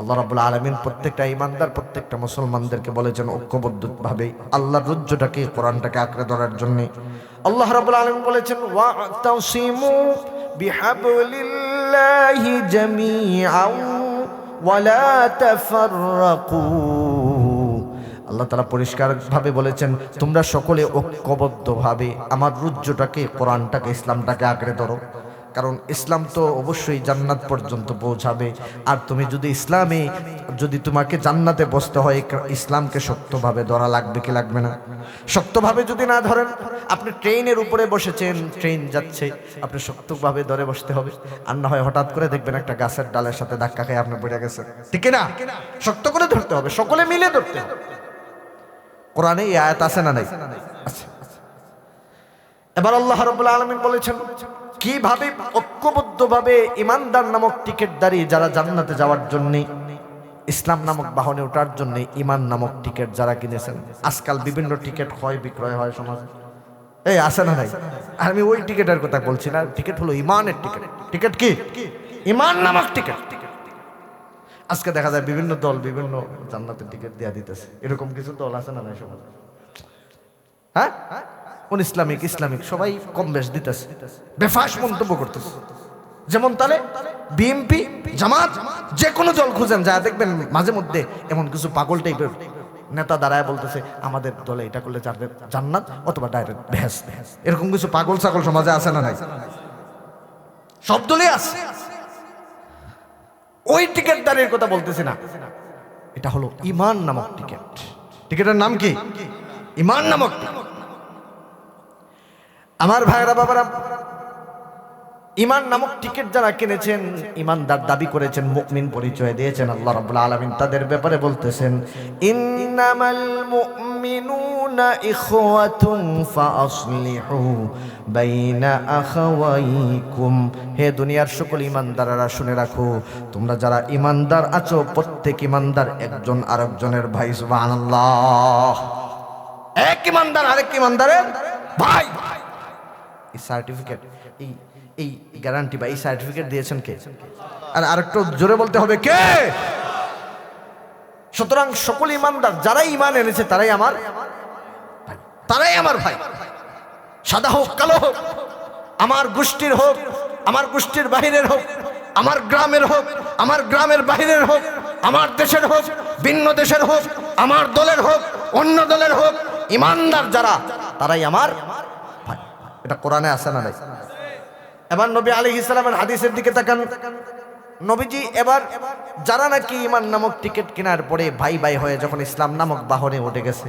আল্লাহ রাবুল আলমিন প্রত্যেকটা ইমানদার প্রত্যেকটা মুসলমানদেরকে বলেছেন ঐক্যবদ্ধভাবে আল্লাহর রুজ্জটাকে, কোরআনটাকে আঁকড়ে ধরার জন্য। আল্লাহ রাবুল আলমিন বলেছেন, ওয়াতাসিমু বিহাবলিল্লাহি জামিআন ওয়ালা তাফাররাকু। আল্লাহ তালা পরিষ্কারভাবে বলেছেন, তোমরা সকলে ঐক্যবদ্ধভাবে আমার রুজ্জটাকে, কোরআনটাকে, ইসলামটাকে আঁকড়ে ধরো। কারণ ইসলাম তো অবশ্যই জান্নাত পর্যন্ত পৌঁছাবে। আর তুমি যদি ইসলামে, যদি তোমাকে জান্নাতে বসতে হয় ইসলামকে শক্তভাবে ধরা লাগবে কি লাগবে না? শক্তভাবে যদি না ধরেন, আপনি ট্রেনের উপরে বসেছেন, ট্রেন যাচ্ছে, আপনি শক্তভাবে ধরে বসতে হবে। আর না হয় হঠাৎ করে দেখবেন একটা গাছের ডালের সাথে ধাক্কা খেয়ে আপনি পড়ে গেছেন। ঠিক না শক্ত করে ধরতে হবে, সকলে মিলে ধরতে হবে। কোরআনে আয়াত আছে না নাই? আছে। এবার আল্লাহ রাব্বুল আলামিন বলেছেন কীভাবে ঐক্যবদ্ধভাবে ইমানদার নামক টিকিটদারি যারা জান্নাতে যাওয়ার জন্য, ইসলাম নামক বাহনে ওঠার জন্য ইমান নামক টিকিট যারা কিনেছেন? আজকাল বিভিন্ন টিকিট হয়, বিক্রয় হয় সমাজে। এই, আছে না আর আমি ওই টিকিটের কথা বলছি না। টিকিট হলো ইমানের টিকিট। টিকিট কি? ইমান নামক টিকিট। আজকে দেখা যায় বিভিন্ন দল বিভিন্ন জান্নাতের টিকিট দেয়া দিতেছে। এরকম কিছু দল আছে না নাই সমাজে? হ্যাঁ? কোন ইসলামিক ইসলামিক, সবাই কম বেশ দিতেছে। বেফাস মন্তব্য করতেছে। যেমন তাহলে বিএমপি জামাত যে কোনো দল খুঁজেন, যা দেখবেন মাঝে মধ্যে এমন কিছু পাগল টাইপের নেতা দাঁড়ায় বলতেছে, আমাদের দলে এটা করলে জান্নাত অথবা ডাইরেক্ট ভেস এরকম কিছু পাগল ছাগল সমাজে আছে না নাই? সব দলে আছে। ওই টিকিটদারের কথা বলতেছি না। এটা হলো ইমান নামক টিকিট টিকিটের নাম কি? ইমান নামক টিকিট আমার ভাইরা বাবারা, ইমান নামক টিকিট যারা কিনেছেন, ইমানদার দাবি করেছেন মুকমিন পরিচয় দিয়েছেন, আল্লাহ রাব্বুল আলামিন তাদের ব্যাপারে বলতেছেন, ইন্নামাল মুমিনুনা ইখওয়াতুন ফাআসলিহু বাইনা আখাওয়াইকুম। হে দুনিয়ার সকল ইমানদাররা, শুনে রাখো, তোমরা যারা ইমানদার আছো, প্রত্যেক ইমানদার একজন আরেকজনের ভাই, সুবহানাল্লাহ। এক ইমানদার আরেক ইমানদারের ভাই। সার্টিফিকেট এই এই গ্যারান্টি বা এই সার্টিফিকেট দিয়েছেন কে? আর আরেকটু জোরে বলতে হবে কে? সুতরাং সকল ইমানদার, যারাই ইমান এনেছে, তারাই আমার তারাই আমার ভাই। সাদা হোক, কালো হোক, আমার গোষ্ঠীর হোক, আমার গোষ্ঠীর বাহিরের হোক, আমার গ্রামের হোক, আমার গ্রামের বাহিরের হোক, আমার দেশের হোক, ভিন্ন দেশের হোক, আমার দলের হোক, অন্য দলের হোক, ইমানদার যারা, তারাই আমার এটা কোরআনে আছে না নাই? এবার নবী আলী ইসলামের হাদিসের দিকে তাকান। নবীজি এবার যারা নাকি ইমান নামক টিকিট কেনার পরে ভাই ভাই হয়ে যখন ইসলাম নামক বাহনে উঠে গেছে,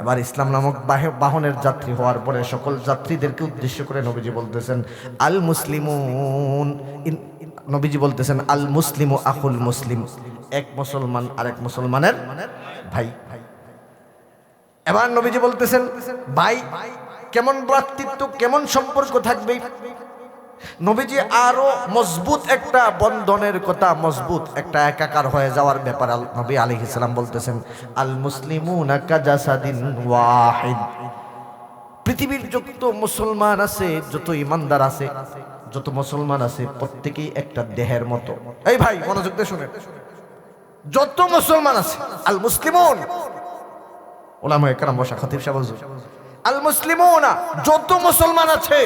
এবার ইসলাম নামক বাহনের যাত্রী হওয়ার পরে সকল যাত্রীদেরকে উদ্দেশ্য করে নবীজি বলতেছেন, আল মুসলিমুন ইন- নবীজি বলতেছেন, আল মুসলিম আকুল মুসলিম। এক মুসলমান আরেক মুসলমানের ভাই। এবার নবীজি বলতেছেন, ভাই কেমন ভ্রাতৃত্ব, কেমন সম্পর্ক থাকবে? নবীজি আরও মজবুত একটা বন্ধনের কথা, মজবুত একটা একাকার হয়ে যাওয়ার ব্যাপার নবী আলী ইসলাম বলতেছেন, আল ওয়াহিদ। পৃথিবীর যত মুসলমান আছে, যত ইমানদার আছে, যত মুসলমান আছে, প্রত্যেকেই একটা দেহের মতো। এই ভাই, মনোযোগ দিয়ে যত মুসলমান আছে, আল মুসলিমুন। ওলামা বসা খতিব সাহেব। আল মুসলিমুনা যত মুসলমান আছে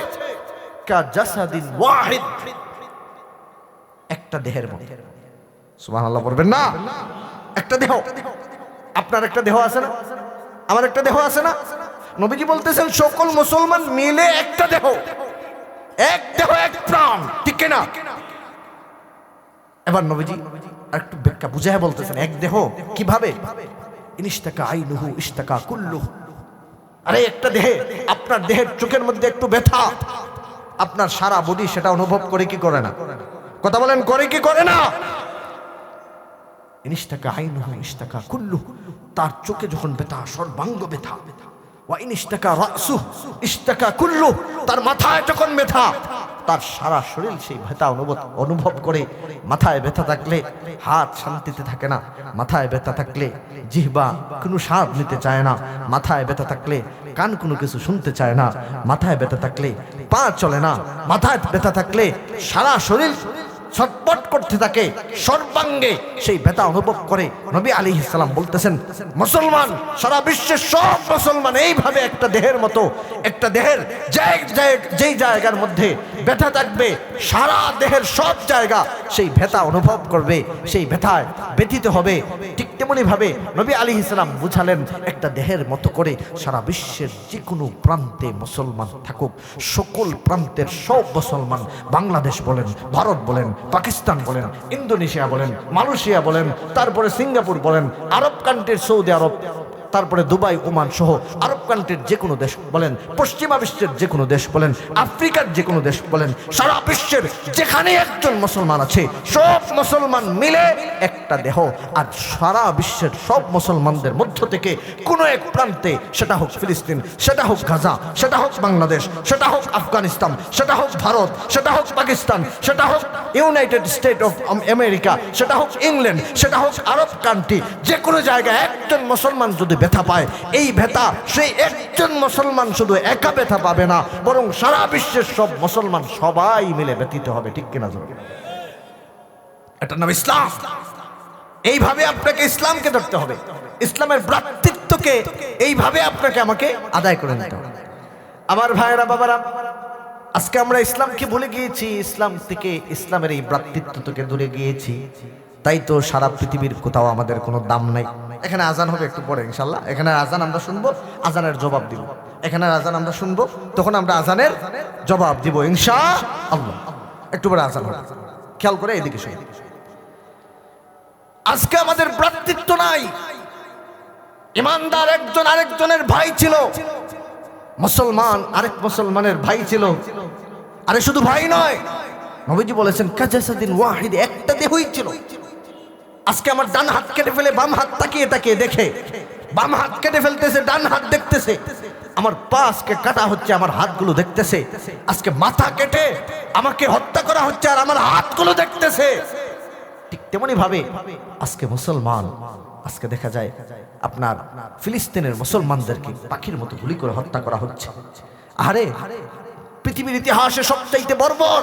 একটা দেহের সুবহানাল্লাহ বলবেন না? একটা দেহ। আপনার একটা দেহ আছে না? আমার একটা দেহ আছে না? নবীজি বলতেছেন, সকল মুসলমান মিলে একটা দেহ। এক দেহ, এক প্রাণ। ঠিক না এবার নবীজি একটু ব্যাখ্যা বুঝায় বলতেছেন, এক দেহ কীভাবে? ইনিস্তাকা আইনুহু ইস্তাকা কুল্লুহু। আরে একটা দেহে, আপনার দেহের চোখের মধ্যে একটু ব্যথা। আপনার সারা বডি সেটা অনুভব করে কি করে না? কথা বলেন, করে কি করে না? ইনিস্তাকা আইনুহু ইস্তাকা কুল্লু তার চোখে যখন ব্যথা, সর্বাঙ্গ ব্যথা। ওয়া ইনিস্তাকা রাসু ইস্তাকা কুল্লু তার মাথায় যখন ব্যথা তার সারা শরীর সেই ব্যথা অনুভব অনুভব করে মাথায় ব্যথা থাকলে হাত শান্তিতে থাকে না, মাথায় ব্যথা থাকলে জিহবা কোনো স্বাদ নিতে চায় না, মাথায় ব্যথা থাকলে কান কোনো কিছু শুনতে চায় না, মাথায় ব্যথা থাকলে পা চলে না, মাথায় ব্যথা থাকলে সারা শরীর ছটপট করতে থাকে, সর্বাঙ্গে সেই ব্যথা অনুভব করে। নবী আলী ইসলাম বলতেছেন, মুসলমান, সারা বিশ্বের সব মুসলমান এইভাবে একটা দেহের মতো, একটা দেহের যেই জায়গার মধ্যে ব্যথা থাকবে, সারা দেহের সব জায়গা সেই ব্যথা অনুভব করবে, সেই ব্যথায় ব্যথিত হবে। ঠিক তেমনি ভাবে নবী আলী ইসলাম বুঝালেন, একটা দেহের মতো করে সারা বিশ্বের যে কোনো প্রান্তে মুসলমান থাকুক। সকল প্রান্তের সব মুসলমান বাংলাদেশ বলেন, ভারত বলেন পাকিস্তান বলেন ইন্দোনেশিয়া বলেন মালয়েশিয়া বলেন তারপরে সিঙ্গাপুর বলেন আরব কান্ট্রির সৌদি আরব। তারপরে দুবাই, ওমান সহ আরব কান্ট্রির যে কোনো দেশ বলেন, পশ্চিমা বিশ্বের যে কোনো দেশ বলেন, আফ্রিকার যে কোনো দেশ বলেন, সারা বিশ্বের যেখানে একজন মুসলমান আছে, সব মুসলমান মিলে একটা দেহ। আর সারা বিশ্বের সব মুসলমানদের মধ্য থেকে কোনো এক প্রান্তে সেটা হোক ফিলিস্তিন, সেটা হোক গাজা, সেটা হোক বাংলাদেশ, সেটা হোক আফগানিস্তান, সেটা হোক ভারত, সেটা হোক পাকিস্তান, সেটা হোক ইউনাইটেড স্টেট অফ আমেরিকা, সেটা হোক ইংল্যান্ড, সেটা হোক আরব কান্ট্রি যে কোনো জায়গায় একজন মুসলমান যদি ব্যথা পায়। এই ব্যথা সেই একজন মুসলমান শুধু একা ব্যথা পাবে না, বরং সারা বিশ্বের সব মুসলমান সবাই মিলে ব্যথিত হবে। ঠিক কিনা জোর? এটার নাম ইসলাম। এইভাবে আপনাকে ইসলামকে ধরতে হবে। ইসলামের ভ্রাতৃত্বকে এইভাবে আপনাকে আমাকে আদায় করে নিতে হবে। আমার ভাইয়েরা, বাবারা, আজকে আমরা ইসলামকে ভুলে গিয়েছি। ইসলাম থেকে ইসলামের এই ভ্রাতৃত্ব থেকে দূরে গিয়েছি। তাই তো সারা পৃথিবীর কোথাও আমাদের কোনো দাম নাই। এখানে আজান হবে একটু পরে ইনশাল্লাহ এখানে আজান আমরা শুনব, আজানের জবাব দিব। এখানে আজান আমরা শুনব, তখন আমরা আজানের জবাব দিব ইনশা আল্লাহ একটু পরে আজান হবে। খেয়াল করে এদিকে শুনে আজকে আমাদের ভ্রাতৃত্ব নাই। ইমানদার একজন আরেকজনের ভাই ছিল। মুসলমান আরেক মুসলমানের ভাই ছিল। আরে শুধু ভাই নয়, নবীজি বলেছেন কাজাসাদিন ওয়াহিদ, একটা দেহই ছিল। আজকে আমার ডান হাত কেটে ফেলে, বাম হাত তাকিয়ে তাকিয়ে দেখে। বাম হাত কেটে ফেলতেছে, ডান হাত দেখতেছে। আমার পা আজকে কাটা হচ্ছে, আমার হাতগুলো দেখতেছে। আজকে মাথা কেটে আমাকে হত্যা করা হচ্ছে আর আমার হাতগুলো দেখতেছে। ঠিক তেমনি ভাবে আজকে মুসলমান, আজকে দেখা যায় আপনার ফিলিস্তিনের মুসলমানদেরকে পাখির মতো গুলি করে হত্যা করা হচ্ছে। আরে পৃথিবীর ইতিহাসে সবচাইতে বর্বর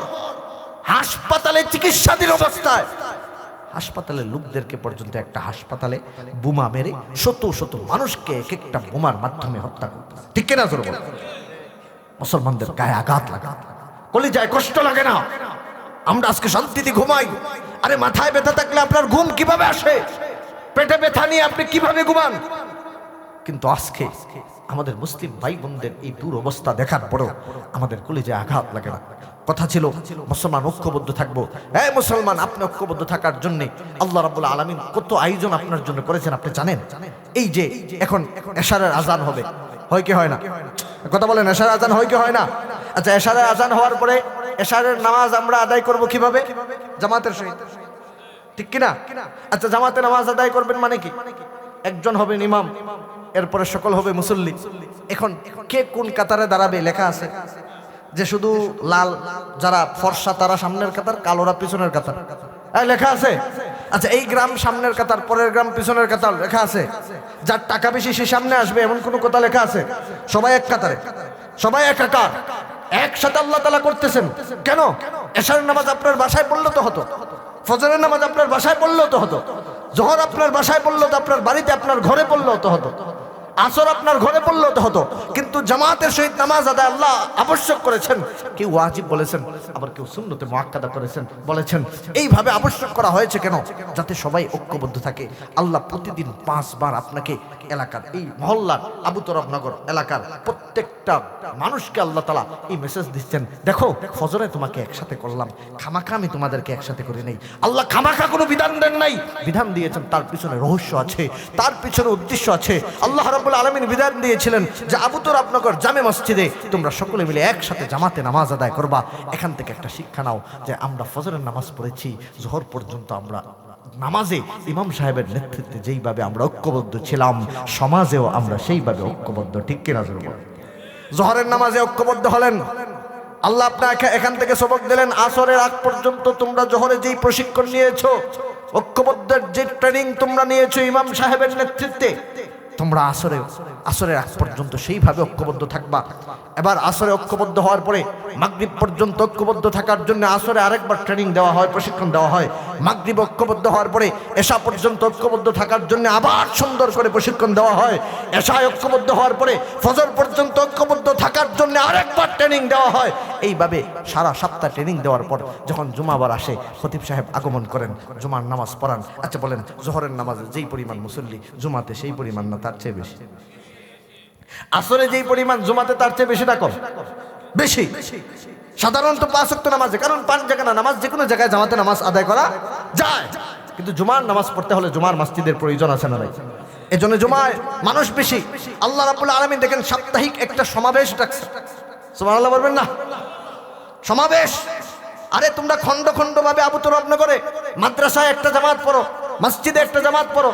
হাসপাতালে চিকিৎসাধীন অবস্থায় হাসপাতালের লোকদেরকে পর্যন্ত একটা হাসপাতালে বোমা মেরে শত শত মানুষকে এক একটা বোমার মাধ্যমে হত্যা করতে ঠিক কিনা জোর? মুসলমানদের গায়ে আঘাত লাগা। কলি যায় কষ্ট লাগে না। আমরা আজকে শান্তিতে ঘুমাই। আরে মাথায় ব্যথা থাকলে আপনার ঘুম কীভাবে আসে? পেটে ব্যথা নিয়ে আপনি কীভাবে ঘুমান? কিন্তু আজকে আমাদের মুসলিম ভাই বোনদের এই দূর অবস্থা দেখার পরেও আমাদের কলিজে আঘাত লাগে না। কথা ছিল, মুসলমান ঐক্যবদ্ধ থাকব। হ্যাঁ মুসলমান, আপনি ঐক্যবদ্ধ থাকার জন্য আল্লাহ রাবুল আলমিন কত আয়োজন আপনার জন্য করেছেন, আপনি জানেন? এই যে এখন এশারের আজান হবে, হয় কি হয় না? কথা বলেন, এশারের আজান হয় কি হয় না? আচ্ছা এশারের আজান হওয়ার পরে এশারের নামাজ আমরা আদায় করব কীভাবে? জামাতের সহিত। ঠিক কিনা? আচ্ছা জামাতে নামাজ আদায় করবেন মানে কি? একজন হবে ইমাম, এরপরে সকল হবে মুসল্লি। এখন কে কোন কাতারে দাঁড়াবে লেখা আছে? যে শুধু লাল, যারা ফর্সা, তারা সামনের কাতার, কালোরা পিছনের কাতার। লেখা আছে? আচ্ছা এই গ্রাম সামনের কাতার, পরের গ্রাম পিছনের কাতার, লেখা আছে? যার টাকা বেশি, সে সামনে আসবে, এমন কোনো কথা লেখা আছে? সবাই এক কাতারে। সবাই এক কাতার একসাথে আল্লাহ তালা করতেছেন। কেন? এশার নামাজ আপনার বাসায় পড়লে তো হতো। ফজরের নামাজ আপনার বাসায় পড়লেও তো হতো। জহর আপনার বাসায় পড়লেও তো, আপনার বাড়িতে, আপনার ঘরে পড়লেও তো হতো। আসর আপনার ঘরে পড়লেও তো হতো। কিন্তু জামাতের সহিত নামাজ আদায় আল্লাহ আবশ্যক করেছেন। কেউ ওয়াজিব বলেছেন, আবার কেউ শূন্যতে মোয়াক্কাদা করেছেন, বলেছেন, এইভাবে আবশ্যক করা হয়েছে কেন? যাতে সবাই ঐক্যবদ্ধ থাকে। আল্লাহ প্রতিদিন পাঁচবার আপনাকে এলাকার, এই মহল্লার, আবু তরফনগর এলাকার প্রত্যেকটা মানুষকে আল্লাহ তালা এই মেসেজ দিচ্ছেন, দেখো, ফজরে তোমাকে একসাথে করলাম, খামাখা আমি তোমাদেরকে একসাথে করে নেই। আল্লাহ খামাখা কোনো বিধান দেন নাই। বিধান দিয়েছেন, তার পিছনে রহস্য আছে, তার পিছনে উদ্দেশ্য আছে। আল্লাহ রাবুল আলমিন বিধান দিয়েছিলেন যে আবু তরফনগর জামে মসজিদে তোমরা সকলে মিলে একসাথে জামাতে নামাজ আদায় করবা। এখান থেকে একটা শিক্ষা নাও যে আমরা ফজরের নামাজ পড়েছি, জোহর পর্যন্ত আমরা নামাজে ইমাম সাহেবের নেতৃত্বে যেইভাবে আমরা ঐক্যবদ্ধ ছিলাম, সমাজেও আমরা সেইভাবে ঐক্যবদ্ধ। ঠিক কিনা। জোহরের নামাজে ঐক্যবদ্ধ হলেন। আল্লাহ আপনাকে এখান থেকে সবক দিলেন, আসরের আগ পর্যন্ত তোমরা জোহরে যেই প্রশিক্ষণ নিয়েছো, ঐক্যবদ্ধের যে ট্রেনিং তোমরা নিয়েছো ইমাম সাহেবের নেতৃত্বে তোমরা আসরে, আসরের আগ পর্যন্ত সেইভাবে ঐক্যবদ্ধ থাকবা। এবার আসরে ঐক্যবদ্ধ হওয়ার পরে মাগরিব পর্যন্ত ঐক্যবদ্ধ থাকার জন্য আসরে আরেকবার ট্রেনিং দেওয়া হয়, প্রশিক্ষণ দেওয়া হয়। মাগরিব ঐক্যবদ্ধ হওয়ার পরে এশা পর্যন্ত ঐক্যবদ্ধ থাকার জন্য আবার সুন্দর করে প্রশিক্ষণ দেওয়া হয়। এশায় ঐক্যবদ্ধ হওয়ার পরে ফজর পর্যন্ত ঐক্যবদ্ধ থাকার জন্য আরেকবার ট্রেনিং দেওয়া হয়। এইভাবে সারা সপ্তাহ ট্রেনিং দেওয়ার পর যখন জুমাবার আসে, খতিব সাহেব আগমন করেন, জুমার নামাজ পড়ান। আচ্ছা বলেন, জোহরের নামাজে যেই পরিমাণ মুসল্লি, জুমাতে সেই পরিমাণ না তার চেয়ে বেশি? আসরে যেই পরিমাণ, জুমাতে তার চেয়ে বেশি না বেশি। সাধারণত পাঁচ ওয়াক্ত নামাজে, কারণ পাঁচ জায়গা না, নামাজ যে কোনো জায়গায় জামাতে নামাজ আদায় করা যায়। কিন্তু জুমার নামাজ পড়তে হলে জুমার মসজিদের প্রয়োজন আছে না নাই? এজন্য জুমায় মানুষ বেশি। আল্লাহ রাবুল আলমিন দেখেন সাপ্তাহিক একটা সমাবেশ ডাকছে। আল্লাহ বলবেন না? সমাবেশ। আরে তোমরা খণ্ড খণ্ড ভাবে আবু তরফ করে, মাদ্রাসায় একটা জামাত পড়ো, মসজিদে একটা জামাত পড়ো।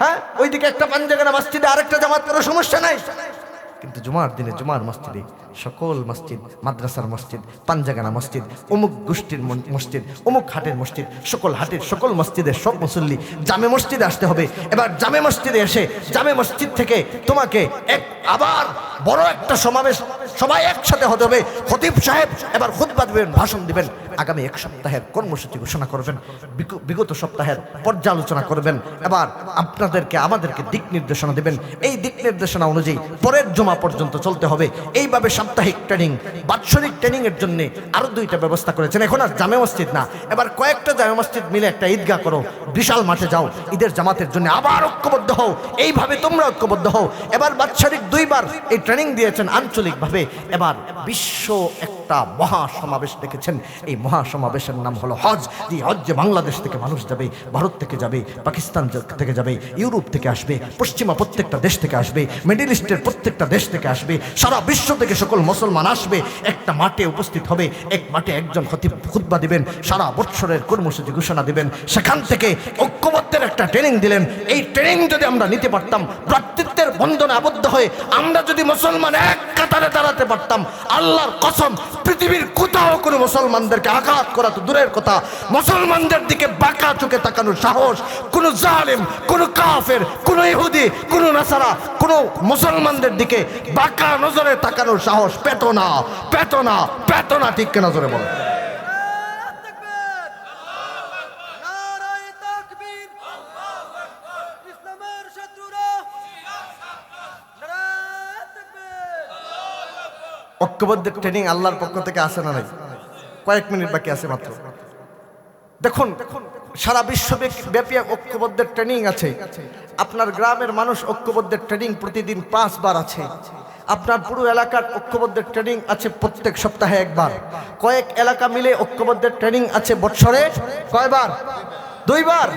হ্যাঁ? ওইদিকে একটা পাঞ্জাগানা মসজিদে আরেকটা জামাত পড়ো, সমস্যা নাই। কিন্তু জুমার দিনে জুমার মসজিদে সকল মসজিদ, মাদ্রাসার মসজিদ, পাঞ্জাগানা মসজিদ, অমুক গোষ্ঠীর মসজিদ, অমুক হাটের মসজিদ, সকল হাটের সকল মসজিদের সব মুসল্লি জামে মসজিদে আসতে হবে। এবার জামে মসজিদে এসে জামে মসজিদ থেকে তোমাকে এক আবার বড় একটা সমাবেশ সবাই একসাথে হতে হবে। খতিব সাহেব এবার খুতবা দিবেন, ভাষণ দিবেন। আগামী এক সপ্তাহের কর্মসূচি ঘোষণা করবেন, বিগ- বিগত সপ্তাহের পর্যালোচনা করবেন। এবার আপনাদেরকে, আমাদেরকে দিক নির্দেশনা দেবেন। এই দিক নির্দেশনা অনুযায়ী পরের জমা পর্যন্ত চলতে হবে। এইভাবে সাপ্তাহিক ট্রেনিং, বাৎসরিক ট্রেনিং এর জন্য আরও দুইটা ব্যবস্থা করেছেন। এখন আর জামে মসজিদ না। এবার কয়েকটা জামে মসজিদ মিলে একটা ঈদগাহ করো। বিশাল মাঠে যাও। ঈদের জামাতের জন্য আবার ঐক্যবদ্ধ হও। এইভাবে তোমরা ঐক্যবদ্ধ হও। এবার বাৎসরিক দুইবার এই ট্রেনিং দিয়েছেন আঞ্চলিকভাবে। এবার বিশ্ব একটা মহা সমাবেশ দেখেছেন। এই মহা সমাবেশের নাম হলো হজ। যে হজ্জে বাংলাদেশ থেকে মানুষ যাবে, ভারত থেকে যাবে, পাকিস্তান থেকে যাবে, ইউরোপ থেকে আসবে, পশ্চিমা প্রত্যেকটা দেশ থেকে আসবে, মিডিল ইস্টের প্রত্যেকটা দেশ থেকে আসবে, সারা বিশ্ব থেকে সকল মুসলমান আসবে। একটা মাঠে উপস্থিত হবে, এক মাঠে একজন খতিব খুতবা দিবেন, সারা বৎসরের কর্মসূচি ঘোষণা দিবেন। সেখান থেকে ঐক্যবদ্ধের একটা ট্রেনিং দিলেন। এই ট্রেনিং যদি আমরা নিতে পারতাম, ভ্রাতৃত্বের বন্ধনে আবদ্ধ হয়ে আমরা যদি মুসলমান এক কাতারে দাঁড়াতে পারতাম, আল্লাহর কসম পৃথিবীর কোথাও কোনো মুসলমানদেরকে আঘাত করা তো দূরের কথা। মুসলমানদের দিকে বাঁকা চোখে তাকানোর সাহস, কোনো জালেম, কোনো কাফের, কোনো ইহুদি, কোনো নাসারা, কোনো মুসলমানদের দিকে বাঁকা নজরে তাকানোর সাহস পেত না। পেত না পেত না ঠিক নজরে বলো ঐক্যবদ্ধ ট্রেনিং আল্লাহর পক্ষ থেকে আসে না নাই? কয়েক মিনিট বাকি আছে মাত্র। দেখুন, সারা বিশ্ব ব্যাপী ঐক্যবদ্ধের ট্রেনিং আছে। আপনার গ্রামের মানুষ ঐক্যবদ্ধের ট্রেনিং প্রতিদিন পাঁচবার আছে। আপনার পুরো এলাকার ঐক্যবদ্ধের ট্রেনিং আছে প্রত্যেক সপ্তাহে একবার। কয়েক এলাকা মিলে ঐক্যবদ্ধের ট্রেনিং আছে বছরে কয়বার? দুইবার।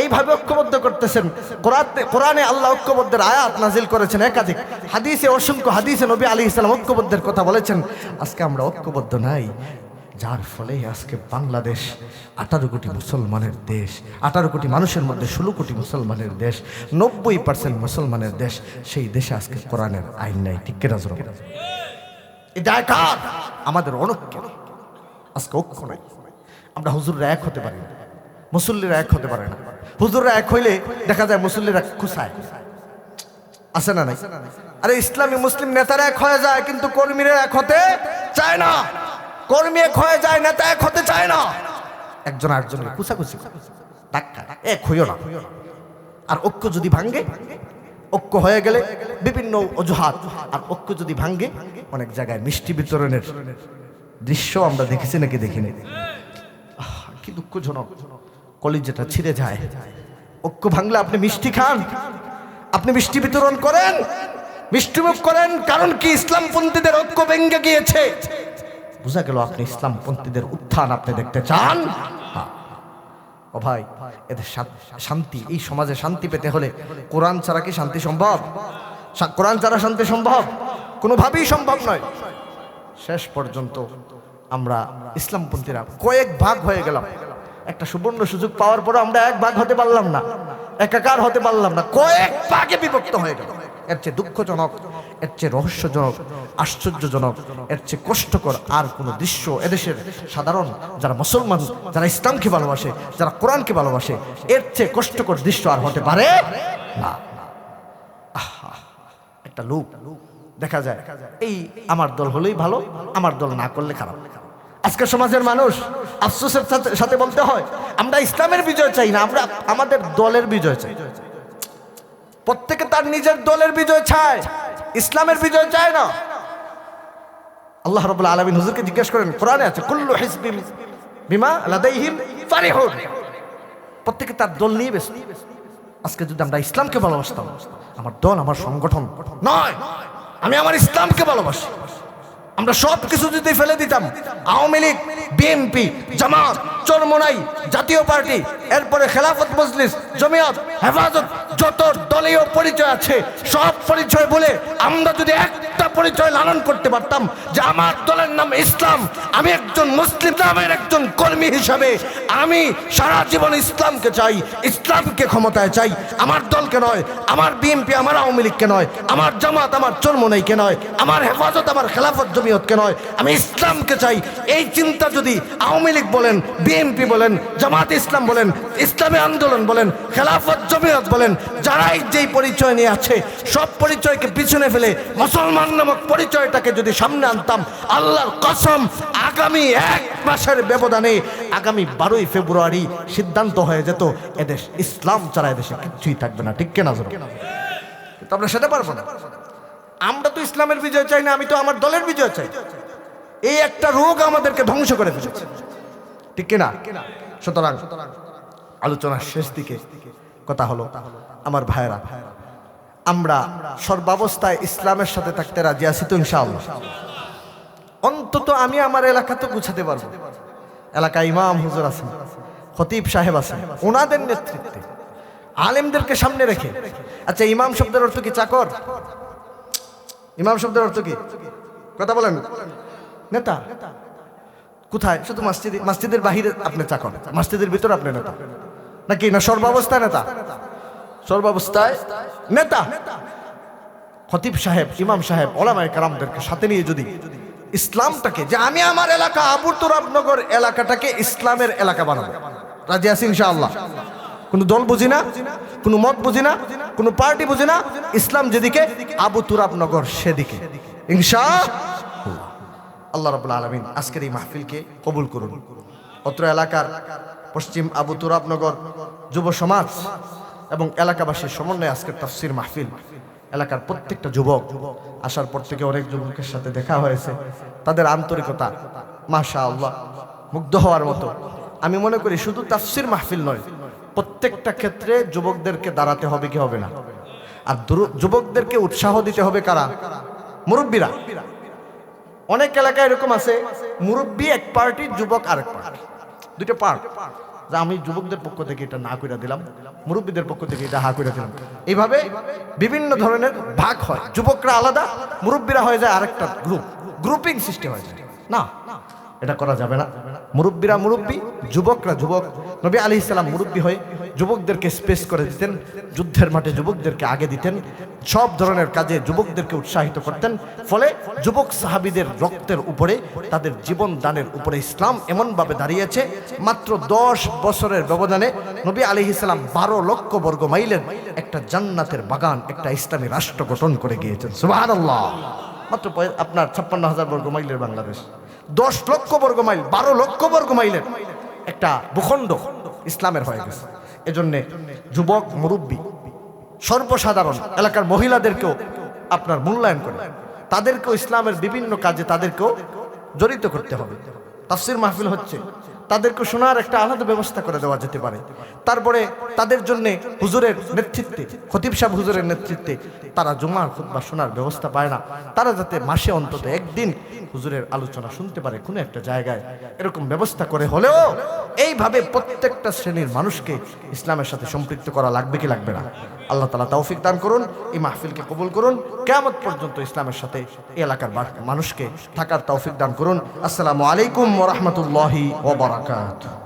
এইভাবে ঐক্যবদ্ধ করতেছেন। কোরআনে কোরআনে আল্লাহ ঐক্যবদ্ধের আয়াত নাজিল করেছেন একাধিক। হাদিসে অসংখ্য হাদিসে নবী আলী ইসলাম ঐক্যবদ্ধের কথা বলেছেন। আজকে আমরা ঐক্যবদ্ধ নাই। যার ফলে আজকে বাংলাদেশ আঠারো কোটি মুসলমানের দেশ, আঠারো কোটি মানুষের মধ্যে ষোলো কোটি মুসলমানের দেশ, নব্বই পার্সেন্ট মুসলমানের দেশ, সেই দেশে আজকে কোরআনের আইন নাই। ঠিক কেনা জোর এই আমাদের অনৈক্য। আজকে ঐক্য নাই। আমরা হুজুররা এক হতে পারি না। মুসল্লিরা এক হতে পারে না। হুজুররা এক হইলে দেখা যায় মুসল্লিরা খুশায়। আছে না নাই? আরে ইসলামী মুসলিম নেতারা এক হয়ে যায়, কিন্তু কর্মীরা এক হতে চায় না। কর্মী এক হয়ে যায়, নেতা এক হতে চায় না। একজন আরেকজনকে কুচাকুচি ডাক্তার এক হইও না। আর ঐক্য যদি ভাঙ্গে ঐক্য হয়ে গেলে বিভিন্ন অজুহাত। আর ঐক্য যদি ভাঙ্গে অনেক জায়গায় মিষ্টি বিতরণের দৃশ্য আমরা দেখেছি নাকি দেখিনি? কি দুঃখজনক। কলিজাটা ছিঁড়ে যায়। ঐক্য ভাঙলে আপনি মিষ্টি খান। আপনি মিষ্টি বিতরণ করেন। মিষ্টিমুখ করেন, কারণ কি ইসলামপন্থীদের ঐক্য ভেঙ্গে গিয়েছে। বোঝা গেল আপনি ইসলামপন্থীদের উত্থান আপনি দেখতে চান। ও ভাই, এদের শান্তি, এই সমাজে শান্তি পেতে হলে কোরআন ছাড়া কি শান্তি সম্ভব? কোরআন ছাড়া শান্তি সম্ভব? কোনোভাবেই সম্ভব নয়। শেষ পর্যন্ত আমরা ইসলামপন্থীরা কয়েক ভাগ হয়ে গেলাম। একটা সুবর্ণ সুযোগ পাওয়ার পরে আমরা এক ভাগ হতে পারলাম না, একাকার হতে পারলাম না, কয়েক ভাগে বিভক্ত হয়ে গেল। এর চেয়ে দুঃখজনক, এর চেয়ে রহস্যজনক, আশ্চর্যজনক, এর চেয়ে কষ্টকর আর কোনো দৃশ্য এদেশের সাধারণ যারা মুসলমান, যারা ইসলামকে ভালোবাসে, যারা কোরআনকে ভালোবাসে, এর চেয়ে কষ্টকর দৃশ্য আর হতে পারে না। একটা লোক দেখা যায়, এই আমার দল হলেই ভালো, আমার দল না করলে খারাপ। আজকে সমাজের মানুষ আফসোসের সাথে- বলতে হয়, আমরা ইসলামের বিজয় চাই না, আমরা আমাদের দলের বিজয় চাই। প্রত্যেকে তার নিজের দলের বিজয় চায়, ইসলামের বিজয় চায় না। আল্লাহ রাব্বুল আলামিন হুজুরকে জিজ্ঞেস করেন, কোরআনে আছে, কুল্লু হিজবিম বিমা লাদাইহিম ফারিহুন। প্রত্যেকে তার দল নিয়ে ব্যস্ত। আজকে যদি আমরা ইসলামকে ভালোবাসতাম, আমার দল আমার সংগঠন নয়, আমি আমার ইসলামকে ভালোবাসি। আমরা সব কিছু যদি ফেলে দিতাম, আওয়ামী লীগ বিএনপি জামাত, চরমোনাই, জাতীয় পার্টি, এরপরে খেলাফত মজলিস, জমিয়ত, হেফাজত যত দলীয় পরিচয় আছে, সব পরিচয় বলে আমরা যদি একটা পরিচয় লালন করতে পারতাম যে আমার দলের নাম ইসলাম, আমি একজন মুসলিম নামের একজন কর্মী হিসাবে আমি সারা জীবন ইসলামকে চাই, ইসলামকে ক্ষমতায় চাই। আমার দলকে নয়, আমার বিএনপি, আমার আওয়ামী লীগকে নয়, আমার জামাত, আমার চরমোনাইকে নয়, আমার হেফাজত, আমার খেলাফত জমিয়তকে নয়। আমি ইসলামকে চাই। এই চিন্তা যদি আওয়ামী লীগ বলেন, বিএনপি বলেন, জামাত ইসলাম বলেন, ইসলামী আন্দোলন বলেন, খেলাফত জমিয়ত বলেন যারাই যেই পরিচয় নিয়ে আছে, সব পরিচয়কে পিছনে ফেলে মুসলমান নামক পরিচয়টাকে যদি সামনে আনতাম, আল্লাহর কসম, আগামী এক মাসের ব্যবধানে আগামী বারোই ফেব্রুয়ারি সিদ্ধান্ত হয়ে যেত, এদেশ ইসলাম ছাড়া এদেশে কিছুই থাকবে না। ঠিক কেনা কিন্তু আমরা সেটা পারব না। আমরা তো ইসলামের বিজয় চাই না, আমি তো আমার দলের বিজয় চাই। এই একটা রোগ আমাদেরকে ধ্বংস করে ফেলেছে। ঠিক কিনা? সুতরাং আলোচনার শেষ দিকে কথা হলো। আমার ভাইরা আমরা সর্বাবস্থায় ইসলামের সাথে থাকতে রাজি আছি তো ইনশাআল্লাহ। অন্তত আমি আমার এলাকা তো গুছাতে পারব। এলাকায় ইমাম হুজুর আছেন, খতিব সাহেব আছেন, ওনাদের নেতৃত্বে আলেমদেরকে সামনে রেখে। আচ্ছা ইমাম শব্দের অর্থ কি চাকর? ইমাম শব্দের অর্থ কি? কথা বলেন। নেতা, কোথায়? শুধু মসজিদে মসজিদের বাহিরে আপনি চাকর, মসজিদের ভিতরে আপনি নেতা। নাকি না সর্বাবস্থায় নেতা? সর্বাবস্থায় নেতা। খতিব সাহেব, ইমাম সাহেব, ওলামায় কারামদেরকে সাথে নিয়ে যদি ইসলামটাকে, যে আমি আমার এলাকা আবুর তুরাবনগর এলাকাটাকে ইসলামের এলাকা বানাবো। রাজি আছি ইনশাআল্লাহ? কোনো দল বুঝি না, কোনো মত বুঝি না, কোনো পার্টি বুঝি না, ইসলাম যেদিকে আবু তুরাবনগর সেদিকে। ইনশা আল্লাহ রাবুল আলমিন আজকের এই মাহফিলকে কবুল করুন। অত্র এলাকার পশ্চিম আবু তুরাবনগর যুব সমাজ এবং এলাকাবাসীর সমন্বয়ে আজকের তফসির মাহফিল। এলাকার প্রত্যেকটা যুবক আসার পর থেকে অনেক যুবকের সাথে দেখা হয়েছে। তাদের আন্তরিকতা মাশা আল্লাহ মুগ্ধ হওয়ার মতো। আমি মনে করি শুধু তাফসির মাহফিল নয়, প্রত্যেকটা ক্ষেত্রে যুবকদেরকে দাঁড়াতে হবে কি হবে না। আর যুবকদেরকে উৎসাহ দিতে হবে কারা? মুরব্বীরা। অনেক এলাকায় এরকম আছে, মুরব্বী এক পার্টি যুবক আরেক পার্টি। দুটো পার্ট যা আমি যুবকদের পক্ষ থেকে এটা না করে দিলাম, মুরব্বীদের পক্ষ থেকে এটা হা করে দিলাম। এইভাবে বিভিন্ন ধরনের ভাগ হয়। যুবকরা আলাদা, মুরব্বীরা হয়ে যায় আরেকটা গ্রুপ গ্রুপিং সিস্টেম হয়ে যায়। না? এটা করা যাবে না। মুরব্বীরা মুরব্বী, যুবকরা যুবক। নবী আলী ইসলাম মুরব্বী হয়ে যুবকদেরকে স্পেস করে দিতেন, যুদ্ধের মাঠে যুবকদেরকে আগে দিতেন, সব ধরনের কাজে যুবকদেরকে উৎসাহিত করতেন। ফলে যুবক সাহাবিদের রক্তের উপরে, তাদের জীবন দানের উপরে ইসলাম এমনভাবে দাঁড়িয়েছে, মাত্র দশ বছরের ব্যবধানে নবী আলী ইসলাম বারো লক্ষ বর্গ মাইলের একটা জান্নাতের বাগান, একটা ইসলামী রাষ্ট্র গঠন করে গিয়েছেন। সুবাহ মাত্র আপনার ছাপ্পান্ন হাজার বর্গ মাইলের বাংলাদেশ। দশ লক্ষ বর্গ মাইল, বারো লক্ষ বর্গ মাইলের একটা ভূখণ্ড ইসলামের হয়ে গেছে। এজন্যে যুবক, মুরব্বী, সর্বসাধারণ এলাকার মহিলাদেরকেও আপনার মূল্যায়ন করে। তাদেরকেও ইসলামের বিভিন্ন কাজে তাদেরকেও জড়িত করতে হবে। তাফসির মাহফিল হচ্ছে, তাদেরকে শোনার একটা আলাদা ব্যবস্থা করে দেওয়া যেতে পারে। তারপরে তাদের জন্য হুজুরের নেতৃত্বে, খতিব সাহেব হুজুরের নেতৃত্বে তারা জুমার খুতবা শোনার ব্যবস্থা পায় না। তারা যাতে মাসে অন্তত একদিন হুজুরের আলোচনা শুনতে পারে কোনো একটা জায়গায়। এরকম ব্যবস্থা করে হলেও এইভাবে প্রত্যেকটা শ্রেণির মানুষকে ইসলামের সাথে সম্পৃক্ত করা লাগবে কি লাগবে না? আল্লাহ তালা তৌফিক দান করুন, এই মাহফিলকে কবুল করুন কেমন পর্যন্ত ইসলামের সাথে এই এলাকার মানুষকে থাকার তৌফিক দান করুন। আসসালামু আলাইকুম ওরহমতুল্লাহি ওবরাকাত